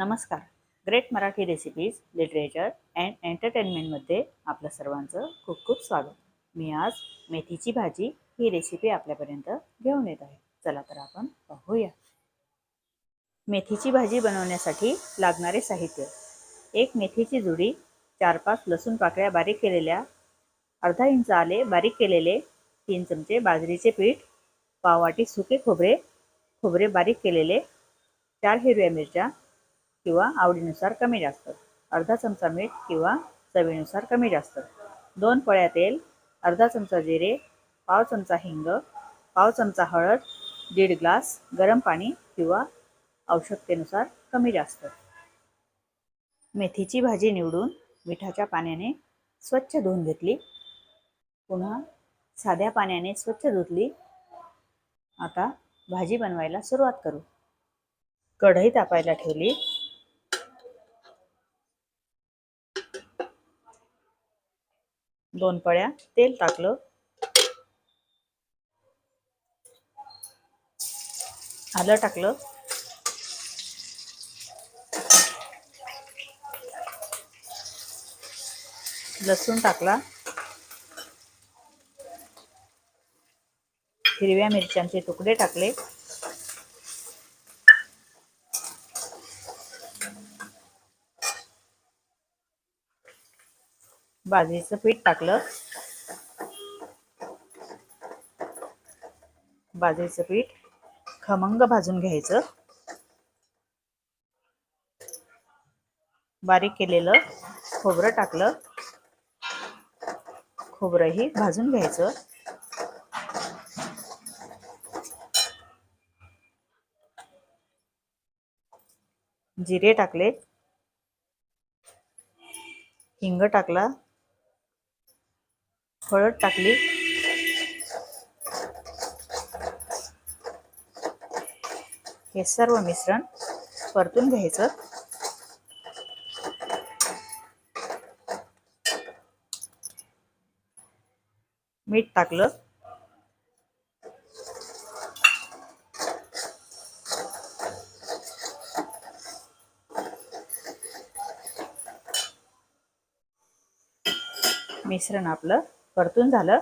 नमस्कार. Great Marathi recipes literature and एंटरटेनमेंटमध्ये आपलं सर्वांचं खूप खूप स्वागत. मी आज मेथीची भाजी ही रेसिपी आपल्यापर्यंत घेऊन येत आहे. चला तर आपण पाहूया. मेथीची भाजी बनवण्यासाठी लागणारे साहित्य. एक मेथीची जुडी चार पाच लसूण पाकळ्या बारीक केलेल्या अर्धा इंच आले बारीक केलेले तीन चमचे बाजरीचे पीठ पाववाटी सुके खोबरे खोबरे बारीक केलेले चार हिरव्या मिरच्या किंवा आवडीनुसार कमी जास्त अर्धा चमचा मीठ किंवा चवीनुसार कमी जास्त. दोन पळ्या तेल अर्धा चमचा जिरे पाव चमचा हिंग पाव चमचा हळद दीड ग्लास गरम पाणी किंवा आवश्यकतेनुसार कमी जास्त. मेथीची भाजी निवडून मिठाच्या पाण्याने स्वच्छ धुवून घेतली. पुन्हा साध्या पाण्याने स्वच्छ धुतली. आता भाजी बनवायला सुरुवात करू. कढई तापायला ठेवली. दोन पळ्या तेल टाकलं. आलं टाकलं. लसूण टाकला. हिरव्या मिरच्यांचे तुकडे टाकले. बाजरीचं पीठ टाकलं. बाजरीचं पीठ खमंग भाजून घ्यायचं. बारीक केलेलं खोबरं टाकलं. खोबरंही भाजून घ्यायचं. जिरे टाकले. हिंग टाकला. हळद टाकली. हे सर्व मिश्रण परतून घ्यायचं. मीठ टाकलं. मिश्रण आपलं परतून झालं.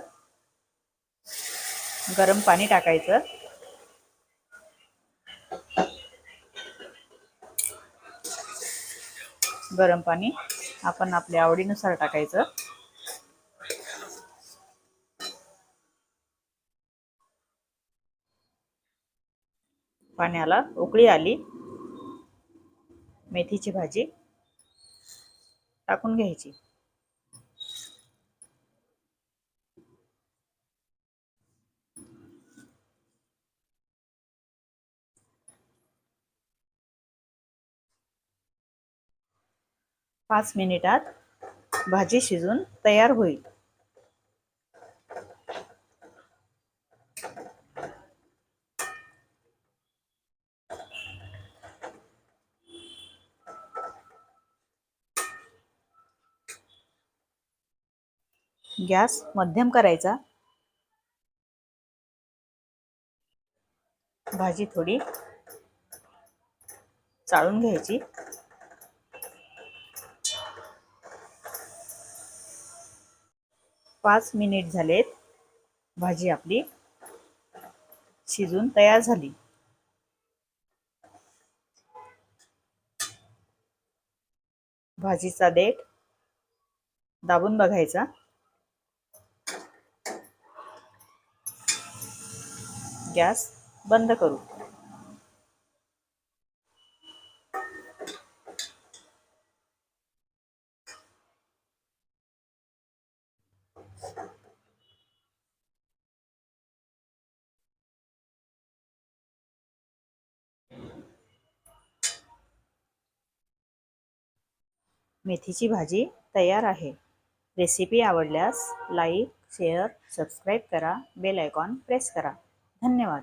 गरम पाणी टाकायचं. गरम पाणी आपण आपल्या आवडीनुसार टाकायचं. पाण्याला उकळी आली. मेथीची भाजी टाकून घ्यायची. पाच मिनिटात भाजी शिजून तयार होईल. गॅस मध्यम करायचा. भाजी थोडी चाळून घ्यायची. पाच मिनिट झालेत. भाजी आपली शिजून तयार झाली. भाजीचा देठ दाबून बघायचा. गॅस बंद करू. मेथीची भाजी तयार आहे. रेसिपी आवडल्यास लाईक शेअर सबस्क्राईब करा. बेल आयकॉन प्रेस करा. धन्यवाद.